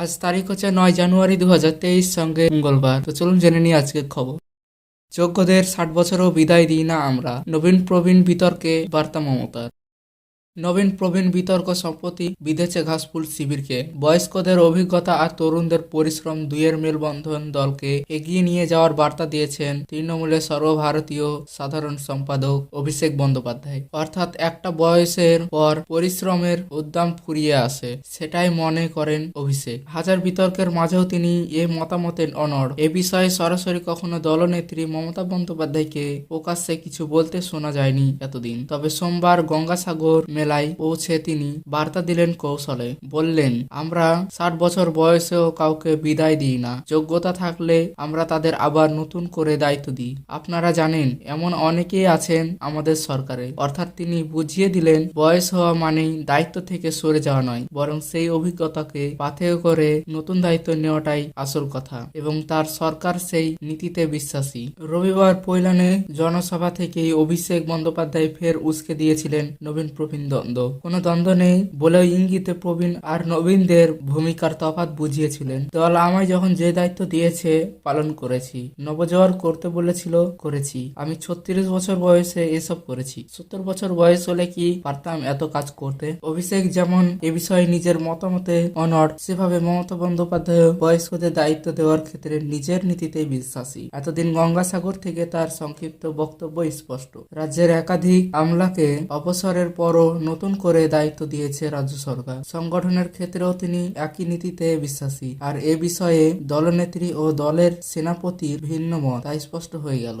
আজ তারিখ হচ্ছে নয় জানুয়ারি দু হাজার তেইশ, সঙ্গে মঙ্গলবার। তো চলুন জেনে নিই আজকের খবর। যোগ্যদের ষাট বছরও বিদায় দিই না আমরা। নবীন প্রবীণ বিতর্কে বার্তা মমতার। নবীন প্রবীণ বিতর্ক সম্প্রতি বিদেশে ঘাসফুল শিবিরকে। বয়স্কদের অভিজ্ঞতা আর তরুণদের পরিশ্রম দুইয়ের মেলবন্ধন দলকে এগিয়ে নিয়ে যাওয়ার বার্তা দিয়েছেন তৃণমূলের সর্বভারতীয় সাধারণ সম্পাদক অভিষেক বন্দ্যোপাধ্যায়। অর্থাৎ একটা বয়সের পর পরিশ্রমের উদ্দাম ফুরিয়ে আসে, সেটাই মনে করেন অভিষেক। হাজার বিতর্কের মাঝেও তিনি এ মতামতের অনড়। এ বিষয়ে সরাসরি কখনো দলনেত্রী মমতা বন্দ্যোপাধ্যায়কে প্রকাশ্যে কিছু বলতে শোনা যায়নি এতদিন। তবে সোমবার গঙ্গাসাগর মেলায় পৌঁছে তিনি বার্তা দিলেন কৌশলে। বললেন, আমরা ষাট বছর বয়সেও কাউকে বিদায় দিই না। যোগ্যতা থাকলে আমরা তাদের আবার নতুন করে দায়িত্ব দিই। আপনারা জানেন, এমন অনেকেই আছেন আমাদের সরকারে। অর্থাৎ তিনি বুঝিয়ে দিলেন, বয়স হওয়া মানেই দায়িত্ব থেকে সরে যাওয়া নয়, বরং সেই অভিজ্ঞতাকে পাথেয় করে নতুন দায়িত্ব নেওয়াটাই আসল কথা এবং তার সরকার সেই নীতিতে বিশ্বাসী। রবিবার পৈলানে জনসভা থেকেই অভিষেক বন্দ্যোপাধ্যায় ফের উস্কে দিয়েছিলেন নবীন প্রবীণ দ্বন্দ্ব। কোনো দ্বন্দ্ব নেই বলেও ইঙ্গিতে প্রবীণ আর নবীনদের ভূমিকার তফাৎ বুঝিয়েছিলেন। দল আমায় যখন যে দায়িত্ব দিয়েছে, পালন করেছি। নবজোয়ার করতে বলেছিল, করেছি। আমি ছত্রিশ বছর বয়সে এসব করেছি। সত্তর বছর বয়স হলে কি পারতাম এত কাজ করতে? অভিষেক যেমন এ বিষয়ে নিজের মতামতে অনড়, সেভাবে মমতা বন্দ্যোপাধ্যায় বয়স্কদের দায়িত্ব দেওয়ার ক্ষেত্রে নিজের নীতিতেই বিশ্বাসী। এতদিন গঙ্গাসাগর থেকে তার সংক্ষিপ্ত বক্তব্য স্পষ্ট। রাজ্যের একাধিক আমলাকে অবসরের পরও নতুন করে দায়িত্ব দিয়েছে রাজ্য সরকার। সংগঠনের ক্ষেত্রেও তিনি একই নীতিতে বিশ্বাসী। আর এ বিষয়ে দলনেত্রী ও দলের সেনাপতির ভিন্ন মত তা স্পষ্ট হয়ে গেল।